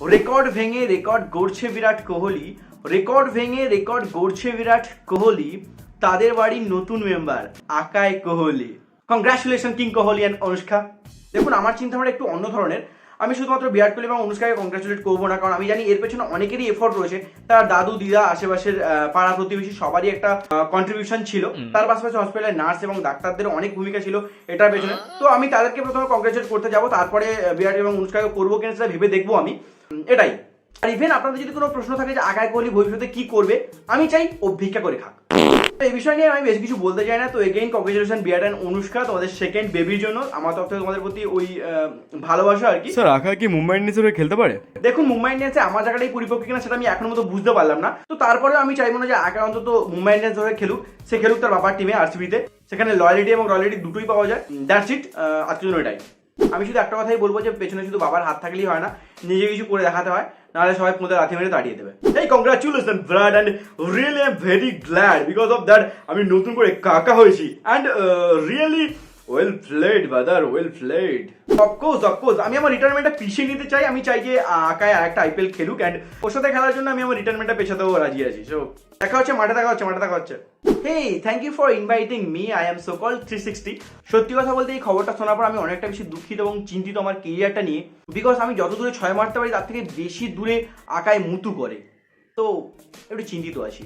Record ভেঙে record গড়ছে Virat Kohli, record ভেঙে রেকর্ড গড়ছে বিরাট কোহলি, তাদের বাড়ির নতুন member Akaay Kohli. Congratulation king Kohli and Anushka দেখুন, আমার চিন্তাভাবনা একটু অন্য ধরনের। আমি শুধুমাত্র বিরাট কোহলি এবং অনুষ্কাকে কংগ্রাচুলেট করব না কারণ আমি জানি এর পেছনে অনেকেরই এফোর্ট রয়েছে। তার দাদু দিদা আশেপাশের পাড়া প্রতিবেশী সবারই একটা কন্ট্রিবিউশন ছিল। তার পাশাপাশি হসপিটালের নার্স এবং ডাক্তারদের অনেক ভূমিকা ছিল এটার পেছনে। তো আমি তাদেরকে প্রথমে কংগ্রাচুলেট করতে যাব তারপরে বিরাট এবং অনুষ্কাকে করব কিনা সেটা ভেবে দেখব আমি। এটাই। আর ইভেন আপনাদের যদি কোনো প্রশ্ন থাকে যে আকাই কোহলি ভবিষ্যতে কি করবে আমি চাই ও ভিক্ষা করে খাক। এই বিষয় নিয়ে আমি বেশ কিছু বলতে চাই না। তো again congratulation Virat and Anushka তোমাদের সেকেন্ড বেবির জন্য। আমার তরফ থেকে তোমাদের প্রতি ওই ভালোবাসা আর কি। স্যার আঁকা কি মুম্বাই ইন্ডিয়ান্সের হয়ে খেলতে পারে? দেখুন মুম্বাই ইন্ডিয়ান্সে আমার জায়গাটাই পরিপক্ক কিনা সেটা আমি এখনও মতো বুঝতে পারলাম না। তো তারপরেও আমি চাইব না যে আগে অন্তত মুম্বাই ইন্ডিয়ান্স হয়ে খেলুক। সে খেলুক তার বাবার টিমে আরসিবিতে সেখানে লয়ালিটি এবং রয়্যালিটি দুটোই পাওয়া যায়। দ্যাটস ইট আজকের জন্য এটাই। আমি শুধু একটা কথাই বলব যে পেছনে শুধু বাবার হাত থাকলেই হয় না, নিজে কিছু করে দেখাতে হয়, নাহলে সবাই পুঁতে লাথি মেরে তাড়িয়ে দেবে। এই congratulation brad and really I am very glad because of that আমি নতুন করে কাকা হয়েছি। And really well played brother well played of course of course আমি আমার রিটায়ারমেন্টটা পিছিয়ে নিতে চাই। আমি চাই যে আকায় আরেকটা আইপিএল খেলুক অ্যান্ড ওর সাথে খেলার জন্য আমি আমার রিটায়ারমেন্টটা পেছাতেও রাজি আছি। সো দেখা হচ্ছে, মাঠে দেখা হচ্ছে, মাঠে দেখা হচ্ছে। Hey thank you for inviting me I am so call three sixty সত্যি কথা বলতে এই খবরটা শোনার পর আমি অনেকটা বেশি দুঃখিত এবং চিন্তিত আমার কেরিয়ারটা নিয়ে। বিকজ আমি যত দূরে ছয় মারতে পারি, তার থেকে বেশি দূরে আকায় মুতু করে। তো একটু চিন্তিত আছি।